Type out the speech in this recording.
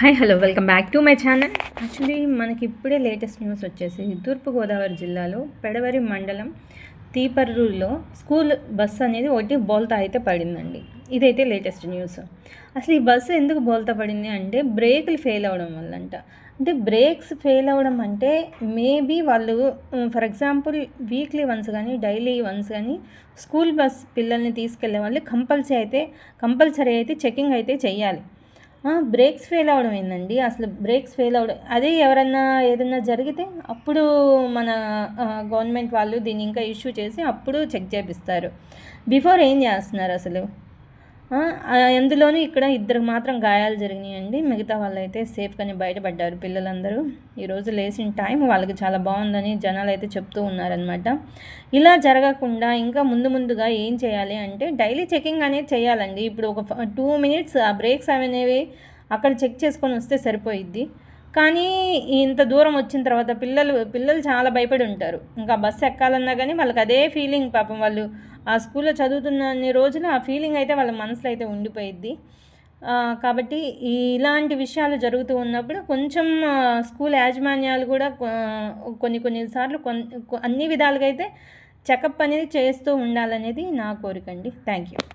Hi hello welcome back to my channel actually మనకి ఇప్పుడే latest news వచ్చేసి తూర్పుగోదావరి జిల్లాలో పెడవరి మండలం తీపర్రులో స్కూల్ బస్సు అనేది ఒకటి బోల్తా అయితే పడిందండి. ఇదైతే లేటెస్ట్ న్యూస్ అసలు ఈ బస్సు ఎందుకు బోల్తా పడింది అంటే బ్రేకులు ఫెయిల్ అవ్వడం వల్ల అంట అంటే బ్రేక్స్ ఫెయిల్ అవ్వడం అంటే మేబీ వాళ్ళు ఫర్ ఎగ్జాంపుల్ వీక్లీ వన్స్ కానీ డైలీ వన్స్ కానీ స్కూల్ బస్ పిల్లల్ని తీసుకెళ్ళే వాళ్ళు కంపల్సరీ అయితే కంపల్సరీ అయితే చెకింగ్ అయితే చేయాలి బ్రేక్స్ ఫెయిల్ అవ్వడం ఏందండి? అసలు బ్రేక్స్ ఫెయిల్ అవ్వడం అదే ఎవరన్నా ఏదన్నా జరిగితే అప్పుడు మన గవర్నమెంట్ వాళ్ళు దీన్ని ఇంకా ఇష్యూ చేసి అప్పుడు చెక్ చేపిస్తారు. బిఫోర్ ఏం చేస్తున్నారు అసలు? ఎందులోనూ ఇక్కడ ఇద్దరికి మాత్రం గాయాలు జరిగినాయండి. మిగతా వాళ్ళైతే సేఫ్గానే బయటపడ్డారు పిల్లలందరూ. ఈరోజు లేచిన టైం వాళ్ళకి చాలా బాగుందని జనాలు అయితే చెప్తూ ఉన్నారనమాట ఇలా జరగకుండా ఇంకా ముందు ముందుగా ఏం చేయాలి అంటే డైలీ చెకింగ్ అనేది చేయాలండి. ఇప్పుడు ఒక టూ మినిట్స్ ఆ బ్రేక్స్ అనేవి అక్కడ చెక్ చేసుకొని వస్తే సరిపోయిద్ది. కానీ ఇంత దూరం వచ్చిన తర్వాత పిల్లలు పిల్లలు చాలా భయపడి ఉంటారు. ఇంకా బస్సు ఎక్కాలన్నా కానీ వాళ్ళకి అదే ఫీలింగ్ పాపం వాళ్ళు ఆ స్కూల్లో చదువుతున్న అన్ని రోజులు ఆ ఫీలింగ్ అయితే వాళ్ళ మనసులో అయితే ఉండిపోయిద్ది. కాబట్టి ఇలాంటి విషయాలు జరుగుతూ ఉన్నప్పుడు కొంచెం స్కూల్ యాజమాన్యాలు కూడా కొన్ని కొన్నిసార్లు కొన్ని అన్ని విధాలుగా అయితే చెకప్ అనేది చేస్తూ ఉండాలనేది నా కోరిక అండి. Thank you.